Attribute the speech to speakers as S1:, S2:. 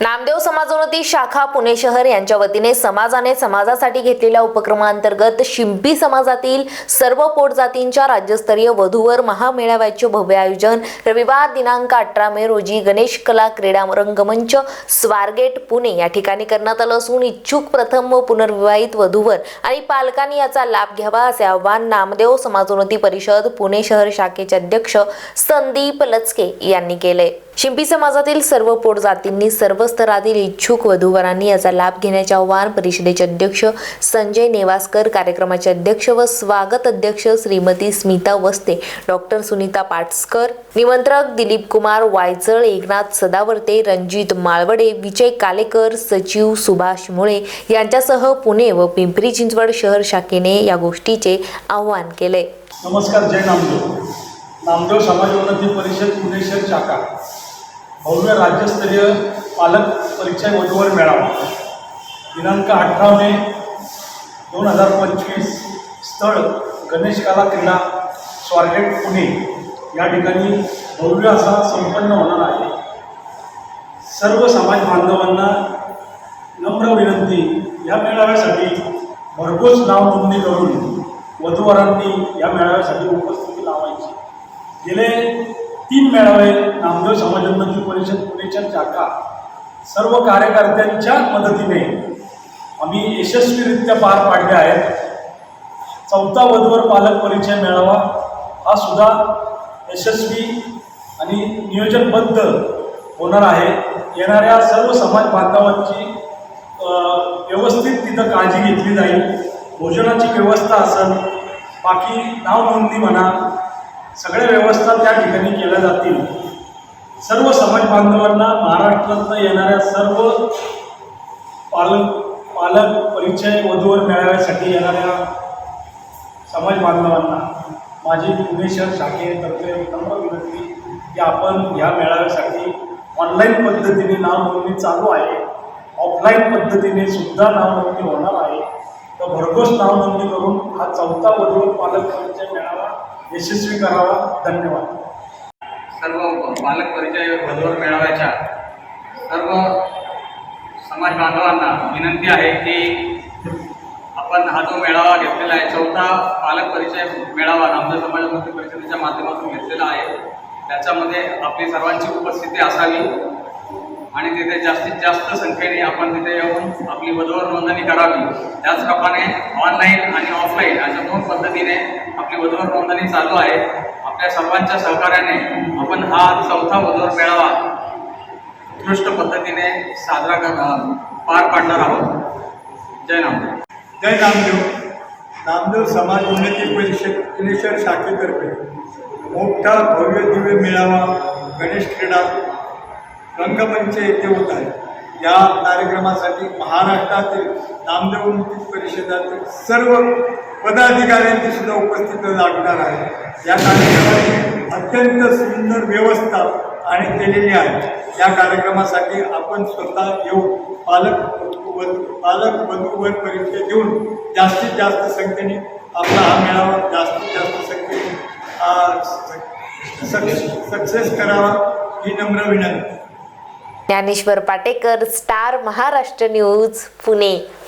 S1: नामदेव समाजोन्नती शाखा पुणे शहर यांच्या वतीने समाजाने समाजासाठी घेतलेल्या उपक्रमांतर्गत शिंपी समाजातील सर्व पोट जातींच्या राज्यस्तरीय वधूवर महामेळाव्याचे भव्य आयोजन रविवार दिनांक अठरा मे रोजी गणेश कला क्रीडा रंगमंच स्वारगेट पुणे या ठिकाणी करण्यात आलं असून इच्छुक प्रथम व पुनर्विवाहित वधूवर आणि पालकांनी याचा लाभ घ्यावा असे आवाहन नामदेव समाजोन्नती परिषद पुणे शहर शाखेचे अध्यक्ष संदीप लचके यांनी केले. शिंपी समाजातील सर्व पोट जातींनी सर्व स्तरातील इच्छुक वधूवरांनी याचा लाभ घेण्याचे आवाहन परिषदेचे अध्यक्ष संजय नेवासकर कार्यक्रमाचे अध्यक्ष व स्वागत अध्यक्ष श्रीमती स्मिता वस्ते डॉक्टर सुनीता पाटसकर निमंत्रक दिलीप कुमार वायचळ एकनाथ सदावर्ते रणजित माळवडे विजय कालेकर सचिव सुभाष मुळे यांच्यासह पुणे व पिंपरी चिंचवड शहर शाखेने या गोष्टीचे आवाहन केले.
S2: नमस्कार जय नामदेव. नामदेव समाज उन्नती परिषद पुणे शहर शाखा. भव्य राज्यस्तरीय पालक परीक्षा वधूवर मेळावा. दिनांक अठरा मे दोन हजार पंचवीस स्थळ गणेश कला क्रीडा स्वारगेट पुणे या ठिकाणी भव्य असा संपन्न होणार आहे. सर्व समाज बांधवांना नम्र विनंती या मेळाव्यासाठी भरघोस नाव नोंदणी करून वधूवरांनी या मेळाव्यासाठी उपस्थिती लावायची. गेले तीन मेळावे नामदेव समाजोन्नती परिषद पुणेच्या शाखा सर्व कार्यकर्त्यांच्या मदतीने आम्ही यशस्वीरित्या पार पाडले आहेत. चौथा वधवर पालक परिचय मेळावा हा सुद्धा यशस्वी आणि नियोजनबद्ध होणार आहे. येणाऱ्या सर्व समाज बांधवांची व्यवस्थित तिथं काळजी घेतली जाईल. भोजनाची व्यवस्था असेल. बाकी नाव नोंदणी म्हणा सगळ्या व्यवस्था त्या ठिकाणी केल्या जातील. सर्व समाज बांधवांना महाराष्ट्रातनं येणाऱ्या सर्व पालक पालक परिचय वधूवर मिळाव्यासाठी येणाऱ्या समाज बांधवांना माझी पुणे शहर शाखेतर्फे नम्र विनंती की आपण ह्या मेळाव्यासाठी ऑनलाईन पद्धतीने नाव नोंदणी चालू आहे. ऑफलाईन पद्धतीने सुद्धा नावनोंदणी होणार आहे. तर भरघोस नावनोंदणी करून हा चौथा वधूवर पालक परिचय मेळावा यशस्वी करावा. धन्यवाद.
S3: सर्व पालक परिचय वधूवर मेळाव्याच्या सर्व समाज बांधवांना विनंती आहे की आपण हा जो मेळावा घेतलेला आहे चौथा पालक परिचय मेळावा नामदेव समाज परिषदेच्या माध्यमातून घेतलेला आहे. त्याच्यामध्ये आपली सर्वांची उपस्थिती असावी. आणि तिथे जास्तीत जास्त संख्येने आपण तिथे येऊन आपली वधूवर नोंदणी करावी. त्याचप्रमाणे ऑनलाईन आणि ऑफलाईन अशा दोन पद्धतीने आपली वधूवर नोंदणी चालू आहे. आपल्या सर्वांच्या सहकार्याने आपण हा चौथा वधूवर मेळावा उत्कृष्ट पद्धतीने साजरा कर पार पाडणार आहोत. जय नामदेव
S4: जय नामदेव नामदेव समाज उन्नती परिषद पुणेश्वर शाखेतर्फे मोठा भव्य दिव्य मेळावा गणेश क्रीडा रंगमंच येथे होत आहे. या कार्यक्रमासाठी महाराष्ट्रातील नामदेव मुक्ती परिषदातील सर्व पदाधिकाऱ्यांची सुद्धा उपस्थित लागणार आहे. या कार्यक्रमाची अत्यंत सुंदर व्यवस्था आणि केलेली आहे. या कार्यक्रमासाठी आपण स्वतः येऊन पालक वधू पालक वधूवर परिचय देऊन जास्तीत जास्त संख्येने आपला हा मेळावा जास्तीत जास्त संख्येने सक्सेस करावा ही नम्र विनंती.
S1: Dnyaneshwar Patekar Star Maharashtra news Pune.